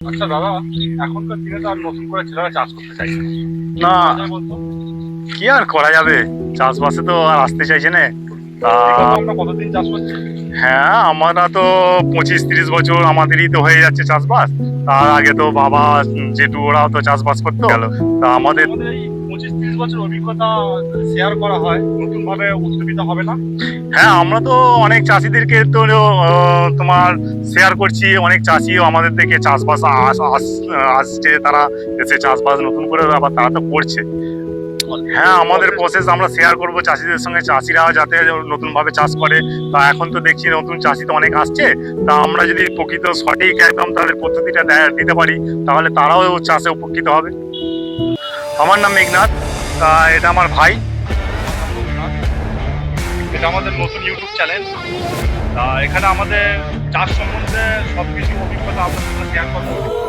আচ্ছা দাদা এখনকার দিনে তো আর নতুন করে ছেলেরা চাষ করতে চাইছে না। কি আর করা যাবে? চাষবাসে তো আর আসতে চাইছে না। তা আমরা কতদিন চাষ করছি? হ্যাঁ আমরা তো পঁচিশ তিরিশ বছর আমাদেরই তো হয়ে যাচ্ছে চাষবাস। তার আগে তো বাবা জেঠু ওরাও তো চাষবাস করতে। গেল। তা আমাদের পঁচিশ তিরিশ বছর অভিজ্ঞতা শেয়ার করা হয় নতুন ভাবে উদ্যোগিত হবে না? হ্যাঁ আমরা তো অনেক চাষিদেরকে তো তোমার শেয়ার করছি, অনেক চাষিও আমাদের থেকে চাষবাস আস- আস- আসছে, তারা এসে চাষবাস নতুন করে আবার তারা তো করছে। হ্যাঁ আমাদের প্রসেস আমরা শেয়ার করব চাষিদের সঙ্গে, চাষিরা যাতে নতুন ভাবে চাষ করে। তা এখন তো দেখছি নতুন চাষি তো অনেক আসছে। তা আমরা যদি প্রকৃত সঠিক একদম তাদের পদ্ধতিটা দিতে পারি, তাহলে তারাও চাষে উপকৃত হবে। আমার নাম মেঘনাথ। এটা আমার ভাই। এটা আমাদের নতুন ইউটিউব চ্যানেল এখানে আমাদের চাষ সম্বন্ধে সব কিছু অভিজ্ঞতা আপনার সাথে শেয়ার করব।